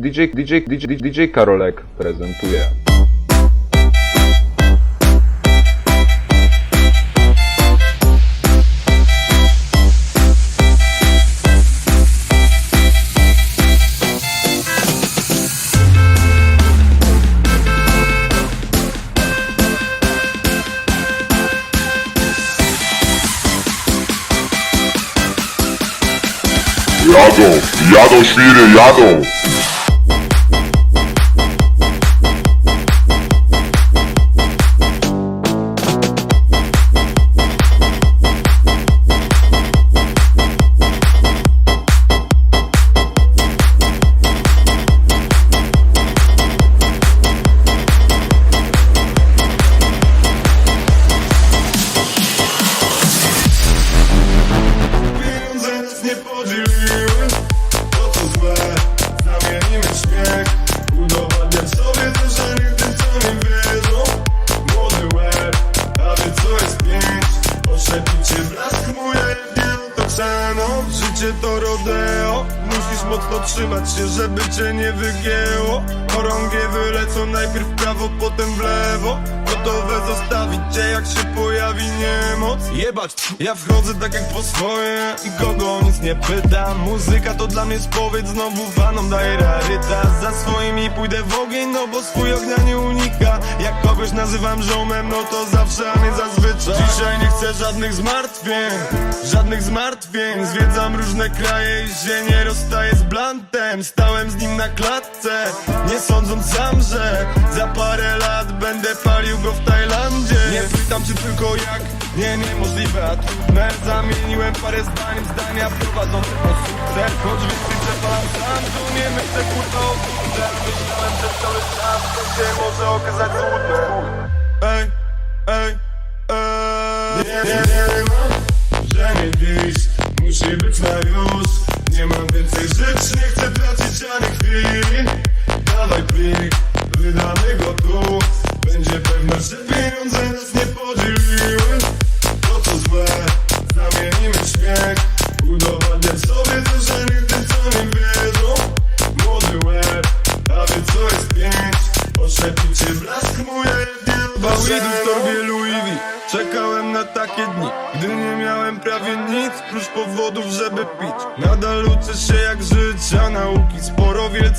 DJ, DJ, DJ, DJ Karolek prezentuje. Jadą, jadą świry, jadą! Swoje I kogo nic nie pytam Muzyka to dla mnie spowiedź Znowu fanom daje rarytas Za swoimi pójdę w ogień No bo swój ognia nie unika. Jak kogoś nazywam ziomem No to zawsze, a nie zazwyczaj. Dzisiaj nie chcę żadnych zmartwień Żadnych zmartwień. Zwiedzam różne kraje i się nie rozstaję z blantem. Stałem z nim na klatce Nie sądząc sam, że Za parę lat będę palił go w Tajlandzie. Nie pytam czy tylko jak Nie, niemożliwe, a trudne Zamieniłem parę zdań zdania prowadzące po sukces Choć więcej przepalam sam To nie myślę kurwa o kurze Myślałem przez cały czas To się może okazać złudne Ej, ej, ej. Nie, nie, nie ma że nie dziś Musi być na już. Nie mam więcej rzeczy, nie chcę tracić ani chwili Dawaj plik, wydamy go tu. Będzie pewność, że pieniądze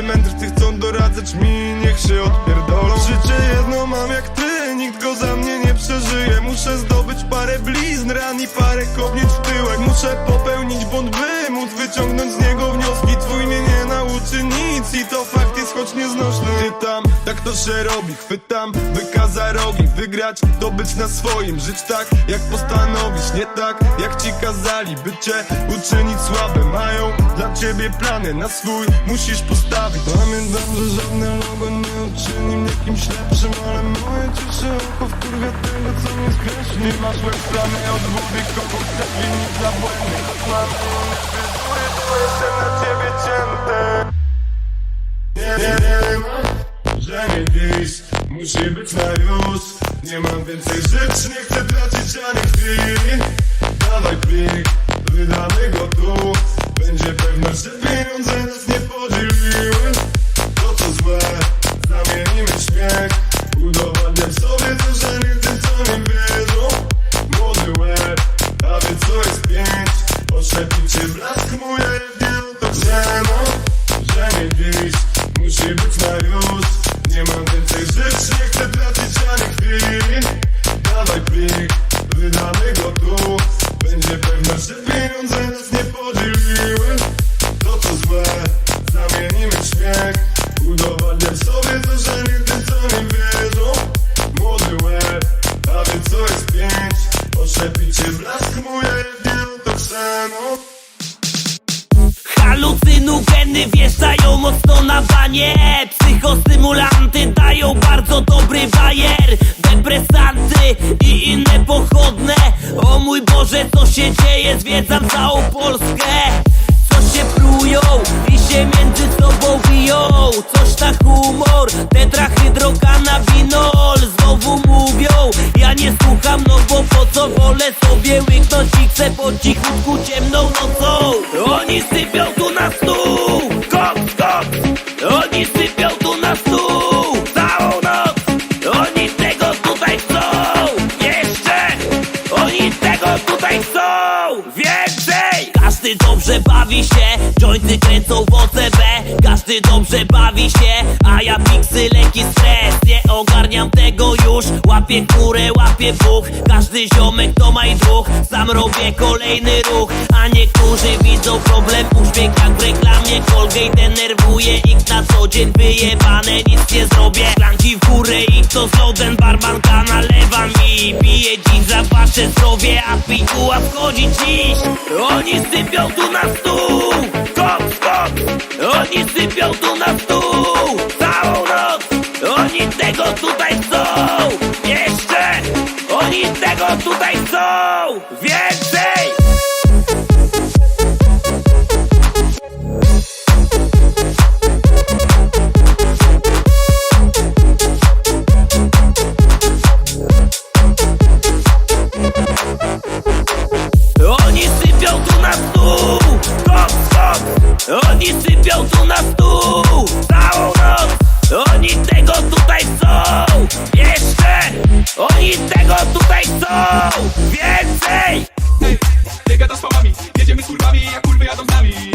Wielcy mędrcy chcą doradzać mi, niech się odpierdolą. Życie jedno mam jak ty, nikt go za mnie nie przeżyje. Muszę zdobyć parę blizn, ran i parę kopnięć w tyłek. Muszę popełnić błąd, by móc wyciągnąć z niego wnioski. Twój mnie nie nauczy nic i to fakt jest choć nieznośny. Ty tam, tak to się robi, chwytam byka za rogi Wygrać, to być na swoim, żyć tak jak postanowisz Nie tak jak ci kazali, by cię uczynić słabym Mają dla ciebie plany, na swój musisz postawić Pamiętam, że żadne logo nie uczyni mnie kimś lepszym Ale moje cieszy oko wkurwia tego co mnie skreśli Nie masz łeb plany od wody, kogo chcesz winić za błędy mamy na ciebie cięty nie, nie, nie że nie dziś. Musi być na już. Nie mam więcej rzeczy, nie chcę tracić ani chwili. Dawaj plik, wydamy go tu. Będzie pewność, że pieniądze nas nie podzieliły Zwiedzam całą Polskę W OCB Każdy dobrze bawi się A ja piksy, leki, stres. Nie ogarniam tego już. Łapię chmurę, łapię buch. Każdy ziomek to maj druh Sam robię kolejny ruch. A niektórzy widzą problem. Uśmiech jak w reklamie. Colgate denerwuje ich na co dzień. Wyjebane, nic nie zrobię. Klanki w górę i to z lodem Barmanka nalewa mi. Piję dziś za wasze zdrowie. A pikuła wchodzi dziś. Oni sypią tu jedziemy z kurwami, jak kurwy jadą z nami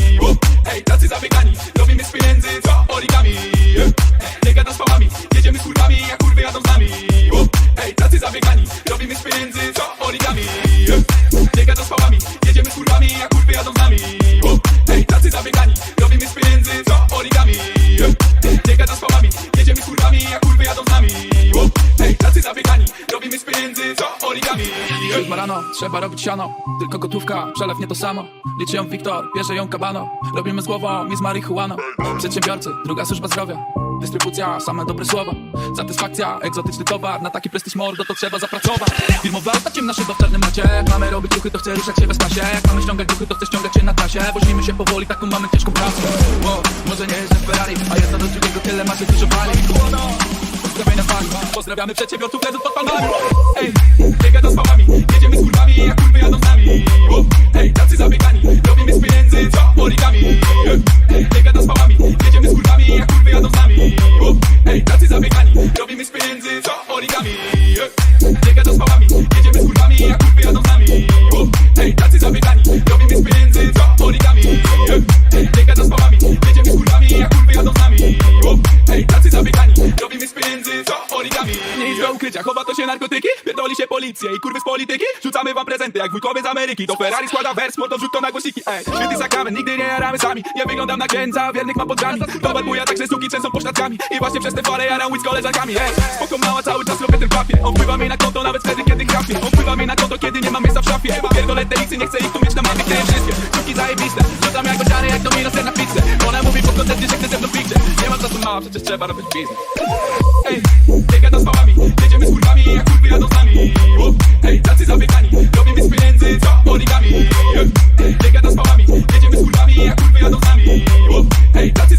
trzeba robić siano Tylko gotówka, przelew nie to samo. Liczy ją Wiktor, bierze ją Kabano Robimy z głową i z marihuaną Przedsiębiorcy, druga służba zdrowia. Dystrybucja, same dobre słowa. Satysfakcja, egzotyczny towar. Na taki prestiż mordo to trzeba zapracować. Firmowa auta, ciemna szyba w czarnym macie. Jak mamy robić ruchy, to chce ruszać się bez pasie Jak mamy ściągać duchy, to chce ściągać się na trasie. Wozimy się powoli, taką mamy ciężką pracę. Wow, Może nie w Ferrari A jedno do drugiego tyle macie dużo fali. Pozdrawiamy przedsiębiorców lezów pod palmami. Ej, nie gada z pałami Kurwami, jak kurwy jadą z nami. Ej, tacy zabiegani idź do ukrycia, chowa to się narkotyki? Pierdoli się policję i kurwy z polityki? Rzucamy wam prezenty jak wujkowie z Ameryki. To Ferrari składa wers, mordo wrzut to na głośniki. Ej, święty sakrament, nigdy nie jaramy sami. Nie wyglądam na księdza, wiernych mam pod drzwiami Towar buja, także suki trzęsą pośladkami. I właśnie przez te fale jaram z koleżankami. Ej, spoko mała, cały czas robię ten papier On wpływa mi na konto nawet wtedy, kiedy krapię On wpływa mi na konto, kiedy nie mam miejsca w szafie. Bo pierdolę te licy, nie chcę ich tu mieć na mapie. Chcę wszystkie, sztuki zajebiste. Rzucam jak bociany, jak domino ser na pizzę. Ona mówi po koncercie, że chce ze mną picture Nie ma czasu mała, przecież trzeba robić biznes Ej, nie gada Jedziemy z kurwami, jak kurwy jadą z nami tacy zabiegani Robimy z pieniędzy co? Origami Ej, jak kurwy jadą z nami Łup, Ej, tacy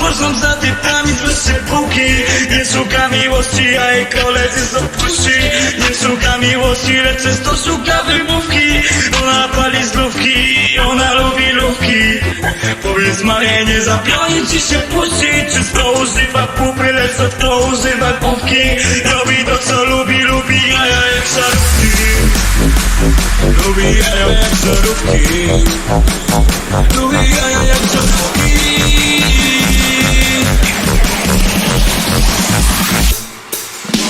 Lata za typami z wyższej półki. Nie szuka miłości, a jej koledzy są tłuści Nie szuka miłości, lecz często szuka wymówki. Ona pali zdrówki, ona lubi lówki. Powiedz Marie, nie zapioni ci się puści. Czysto używa pupy, lecz to używa główki. Robi to co lubi, lubi jaja jak szarówki Lubi jaja jak żarówki. Lubi jaja jak żarówki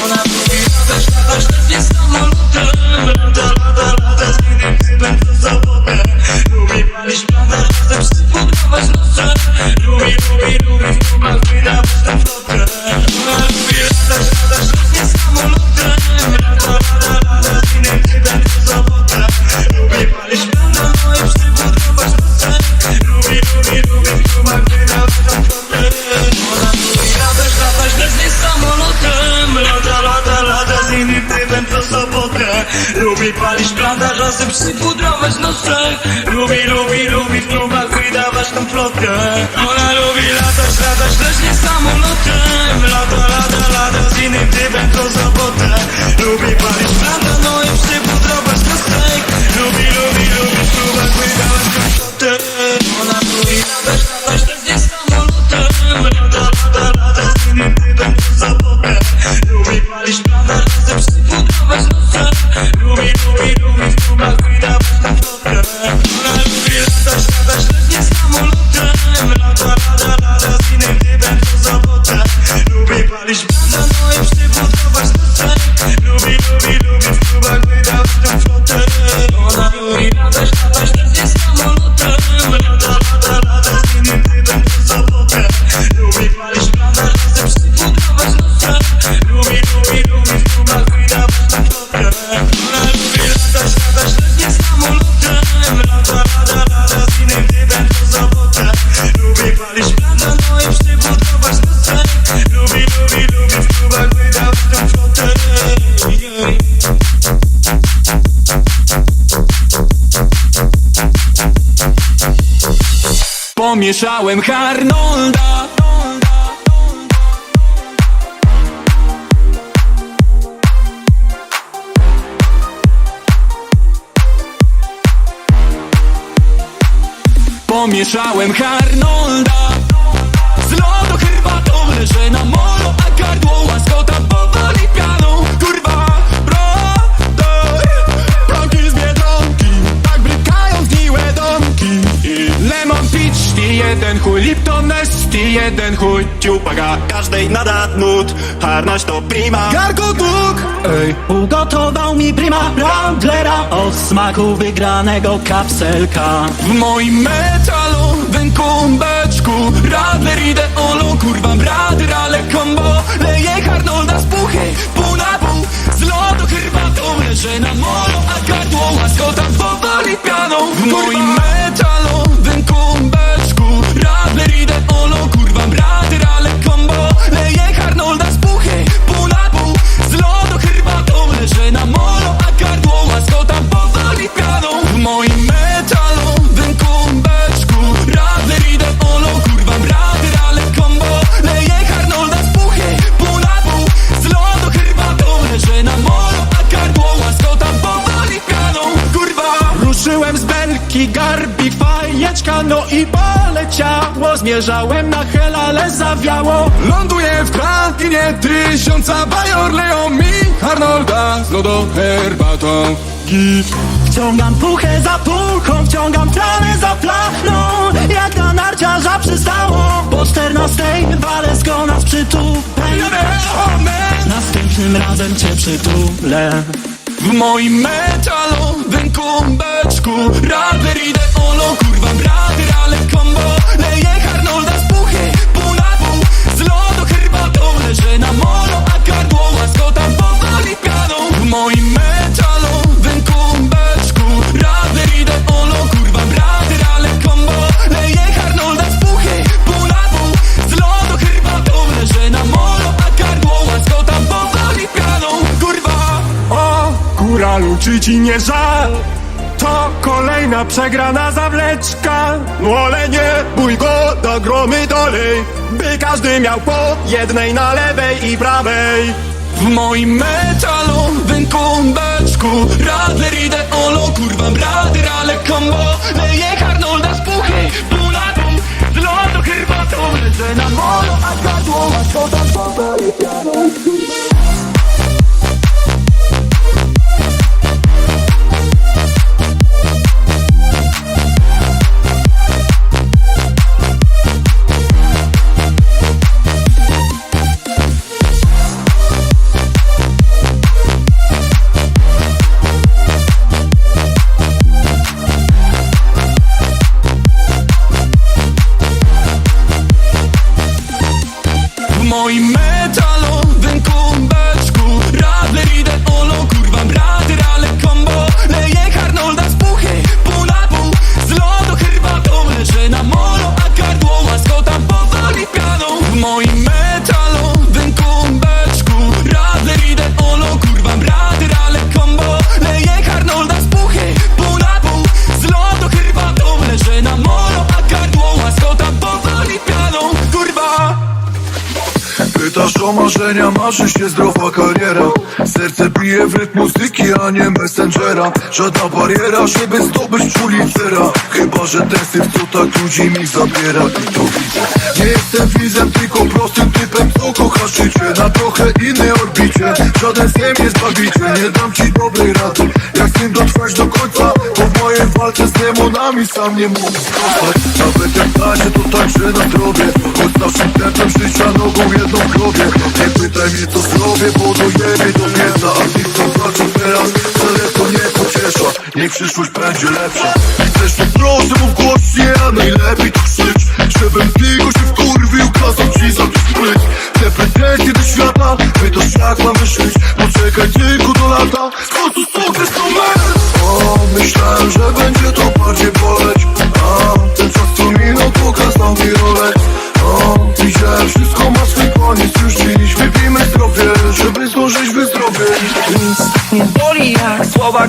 Ona lubi latać, latać, lecz nie samolotem Pomieszałem Harnolda. Pomieszałem Harnolda każdej nada nut. Harnaś to prima. Gargo duk Ej. Ugotował mi prima Randlera o smaku wygranego kapselka. W moim metalowym kumbeczku Radler ideolo, kurwa brader, ale combo Leję Harnolda z puchy, pół na pół. Z lodu herbatą leżę na molo A gardło łaskota powoli pianą. W moim metalowym Zmierzałem na hel, ale zawiało. Ląduję w kantynie tysiąca Bajor leją mi Arnolda z lodo herbatą. Git. Wciągam puchę za puchą Wciągam flanę za flaną Jak na narciarza przystało Po czternastej z nas przytupem Następnym razem cię przytulę W moim metalowym kumbeczku Radler ideolo, kurwa brader, ale combo. Leję O, góralu, czy ci nie żal? To kolejna przegrana zawleczka. No ale nie bój go, do gromy dolej By każdy miał po jednej na lewej i prawej. W moim metalowym kumbeczku Radler ideolo, kurwa brader, ale combo Leję Harnolda z puchy, pół Z lodu herbatą. Leżę na molo A gardło łaskota powoli pianą W moim kariera Serce bije w rytm muzyki, a nie messengera. Żadna bariera, żeby zdobyć czulicera Chyba, że ten syf, co tak ludzi mi zabiera. I to widzę. Nie jestem wizem, tylko prostym typem, co kocha życie. Na trochę innej orbicie. Żaden sen nie zbawicie, nie dam ci dobrej rady. Jak z tym dotrwać do końca? Bo w mojej walce z demonami sam nie mógł sprostać Nawet jak tańczę, to tańczę na zdrowie. Choć naszym tempem życia nogą jedną w grobie Nie pytaj mnie co zrobię, bo dojebie do pieca A ty co zobaczą teraz, wcale to nie pociesza. Niech przyszłość będzie lepsza. Chcesz to proszę mów głośniej, a najlepiej to krzycz Żebym tylko się wkurwił, kazał ci za spryt Te pretensje do świata, my to szlak mamy żyć Poczekaj tylko do lata, w końcu to my O, myślałem, że będzie to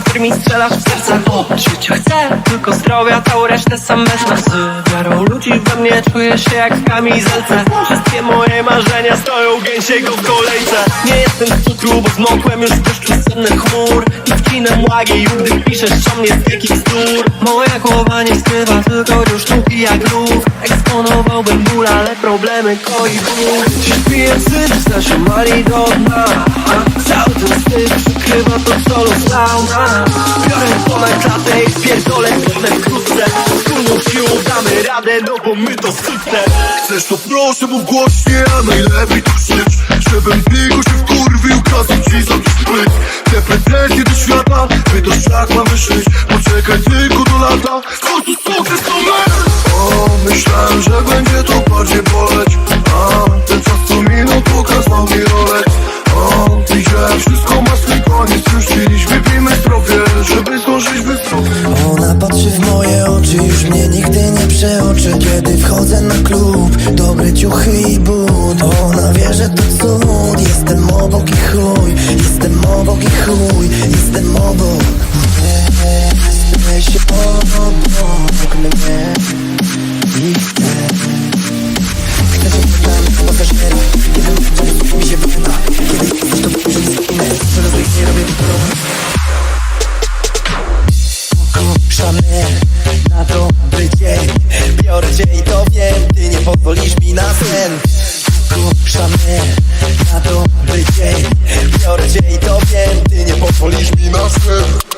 którymi strzelasz w serce Od życia chcę tylko zdrowia, całą resztę sam wezmę. Z wiarą ludzi we mnie czuję się jak w kamizelce. Wszystkie moje marzenia stoją gęsiego w kolejce. Nie jestem z cukru, bo zmokłem już w deszczu z sennych chmur. I wcinam łagi, gdy piszesz o mnie z wielkich bzdur Moja głowa nie skrywa tylko już sztuki jak lód Eksponowałbym ból, ale problemy koi ból Dziś piję syf, zasiomali do dna. Cały ten wstyd przykrywa to dał nam Biorę ponad klatę i wpierdolę głowę wkrótce. Wspólną siłą damy radę, no bo my to sukces Chcesz to proszę mów głośniej, a najlepiej to krzycz Żebym tylko się wkurwił, kazał ci za spryt Te pretensje do świata, my to szlak mamy żyć Poczekaj tylko do lata, w końcu sukces to my. O, myślałem, że będzie to bardziej boleć. A, ten czas co minął, pokazał mi rolę wszystko ma swój koniec Już dziś wypijmy zdrowie, żeby zdążyć wyzdrowieć Ona patrzy w moje oczy, już mnie nigdy nie przeoczy. Kiedy wchodzę na klub, dobre ciuchy i but. Ona wie, że to cud, jestem obok i chuj. Jestem obok i chuj, jestem obok. Obok mnie. I chcę Chcę pasażera, kiedy mi się to na dzień. Biorę cię i to wiem, ty nie pozwolisz mi na sen. Chanel na dobry dzień. Biorę cię i to wiem, ty nie pozwolisz mi na sen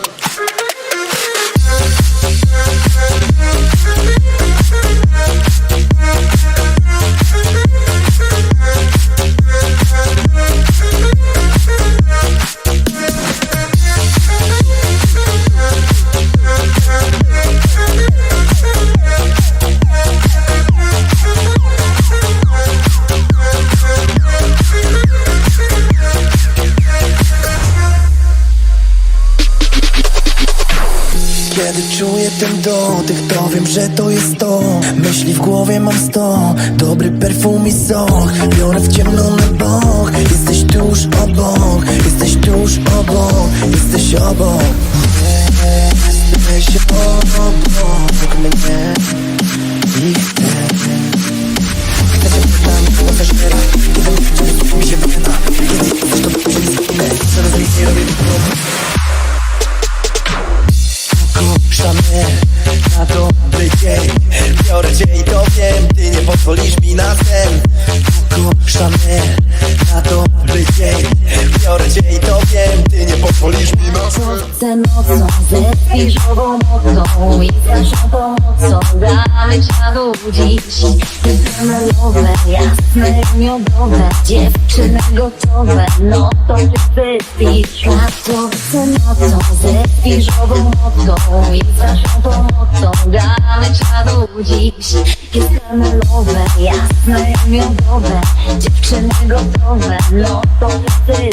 dotyk, to wiem, że to jest to. Myśli w głowie mam sto. Dobry perfum i sok. Biorę w ciemno na bok. Jesteś tuż obok. Jesteś tuż obok. Jesteś obok. Jesteś obok. Mnie I chcę. Chcę cię tam pasażera Kiedy mi się wyda Kiedy jesteś to nie zginę Zaraz nic nie robię Chanel na dobry dzień. Biorę cię i to wiem, ty nie pozwolisz mi na sen. Chanel na dobry dzień. Biorę cię i to wiem, ty nie pozwolisz mi na sen. Nocą, ze świeżową mocą i naszą pomocą damy czadu dziś Kamerowe, jasne, miodowe, dziewczyny gotowe, no to ty wypisz Światło chcę nocą, ze świeżową mocą i z naszą pomocą damy czadu dziś. Jest kamerowe, jasne, miodowe, dziewczyny gotowe, no to ty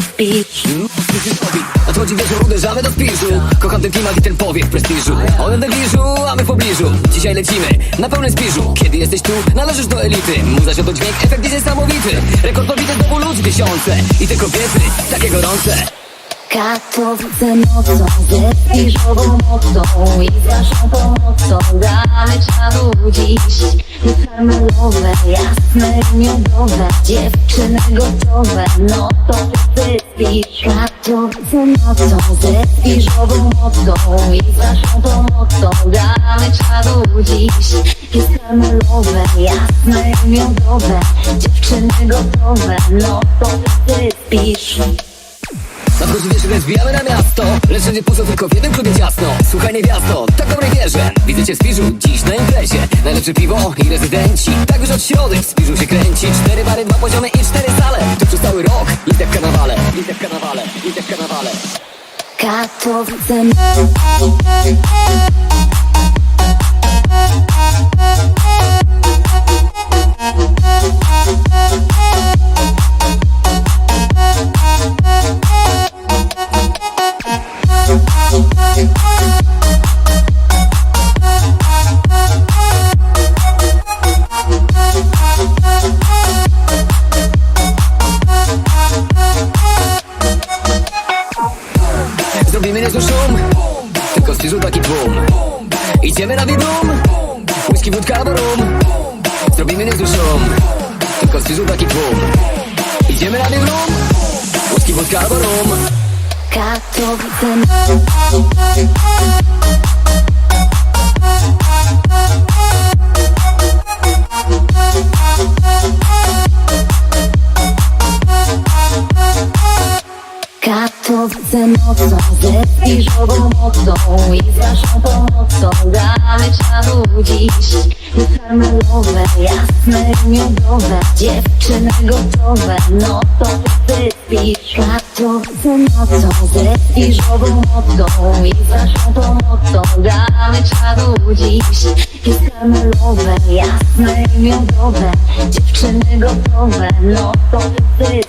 Nadchodzi wieczór, uderzamy do Kocham ten klimat i ten powiew prestiżu. One w negliżu, a my w pobliżu. Dzisiaj lecimy na pełnym spiżu. Kiedy jesteś tu, należysz do elity. Muza się to dźwięk, efekt jest niesamowity. Rekord znowu ludzi tysiące. I te kobiety, takie gorące Katowice nocą, ze spiżową mocą i z waszą pomocą damy czadu dziś. Karmelowe, jasne miodowe, dziewczyny gotowe, no to ty spisz. Katowice nocą, ze spiżową mocą i z waszą pomocą damy czadu dziś. Karmelowe, jasne miodowe, dziewczyny gotowe, no to ty spisz. Nadchodzi wiesz, więc wbijamy na miasto. Lecz będzie poza tylko w jednym klubie ciasno. Słuchaj niewiasto, tak dobrej wierze Widzę cię w Spiżu, dziś na imprezie. Najlepsze piwo i rezydenci. Tak już od środy w Spiżu się kręci. Cztery bary, dwa poziomy i cztery sale. Tu przez cały rok, jak w karnawale List jak w karnawale, list jak w karnawale Katowice. Zrobimy Katowice nocą, ze spiżową mocą i z waszą pomocą damy czadu dziś. Karmelowe, jasne miodowe, dziewczyny gotowe, no to ty spisz. Katowice nocą, ze spiżową mocą i z waszą pomocą damy czadu dziś. Karmelowe, jasne miodowe, dziewczyny gotowe, no to ty.